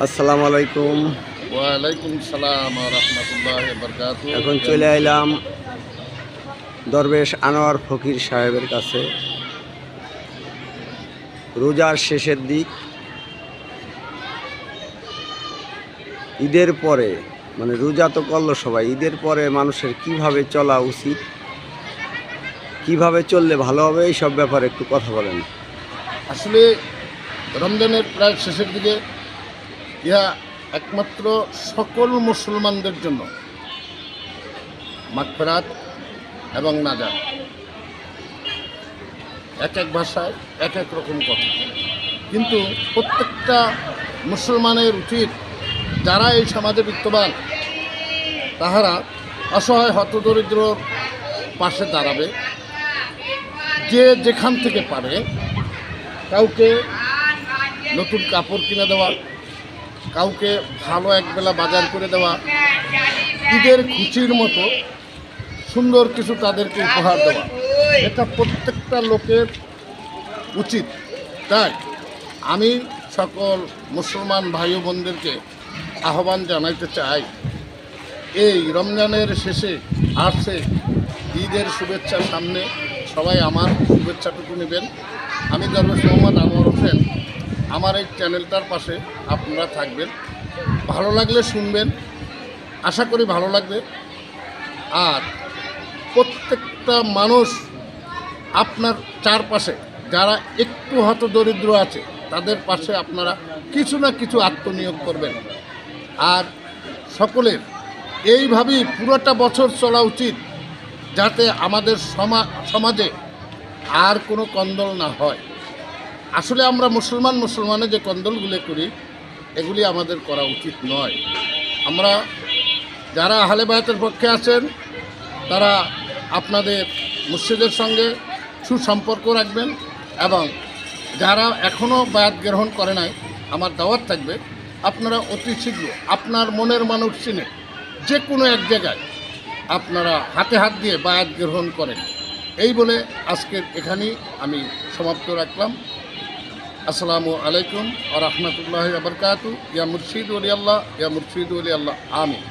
আসসালামু আলাইকুম। ওয়ালাইকুম সালাম রহমতুল্লাহ এখন চলে আইলাম দরবেশ আনোয়ার ফকির সাহেবের কাছে। রোজার শেষের দিক। ঈদের পরে মানে রোজা তো করল সবাই ঈদের পরে মানুষের কীভাবে চলা উচিত কীভাবে চললে ভালো হবে এই সব ব্যাপারে একটু কথা বলেন। আসলে রমজানের প্রায় শেষের দিকে ইহা একমাত্র সকল মুসলমানদের জন্য। মাগফেরাত এবং নাজাত। এক এক ভাষায় এক এক রকম কথা। কিন্তু প্রত্যেকটা মুসলমানের উচিত যারা এই সমাজে বিত্তবান, তাহারা অসহায় হতদরিদ্রর পাশে দাঁড়াবে। যে যেখান থেকে পারে কাউকে নতুন কাপড় কিনে দেওয়া কাউকে ভালো একবেলা বাজার করে দেওয়া, ঈদের খুশির মতো সুন্দর কিছু তাদেরকে উপহার দেওয়া। এটা প্রত্যেকটা লোকের উচিত। তাই আমি সকল মুসলমান ভাই বোনদেরকে আহ্বান জানাইতে চাই, এই রমজানের শেষে আসছে ঈদের শুভেচ্ছা সামনে। সবাই আমার শুভেচ্ছাটুকু নেবেন। আমি দরবেশ মোহাম্মদ আনোয়ার হোসেন। আমার এই চ্যানেলটার পাশে আপনারা থাকবেন। ভালো লাগলে শুনবেন। আশা করি ভালো লাগবে। আর প্রত্যেকটা মানুষ আপনার চারপাশে, যারা একটু হত দরিদ্র আছে, তাদের পাশে আপনারা কিছু না কিছু আত্মনিয়োগ করবেন। আর সকলের এইভাবেই পুরোটা বছর চলা উচিত, যাতে আমাদের সমা, সমাজে আর কোনো কন্দল না হয়। আসলে আমরা মুসলমান মুসলমানে যে কন্দলগুলো করি, এগুলি আমাদের করা উচিত নয়। আমরা যারা আহলে বায়াতের পক্ষে আছেন, তারা আপনাদের মুর্শিদের সঙ্গে সুসম্পর্ক রাখবেন এবং যারা এখনও বায়াত গ্রহণ করে নাই, আমার দাওয়াত থাকবে, আপনারা অতি শীঘ্র আপনার মনের মানুষ চিনে যে কোনো এক জায়গায় আপনারা হাতে হাত দিয়ে বায়াত গ্রহণ করেন। এই বলে আজকের এখানেই আমি সমাপ্ত রাখলাম। আসসালামু আলাইকুম আ রহমতুল্লাহ আবরকাত ইয়া মুর্শিদ ওলি আল্লাহ ইয়া মুর্শিদ ওলি আল্লাহ আমিন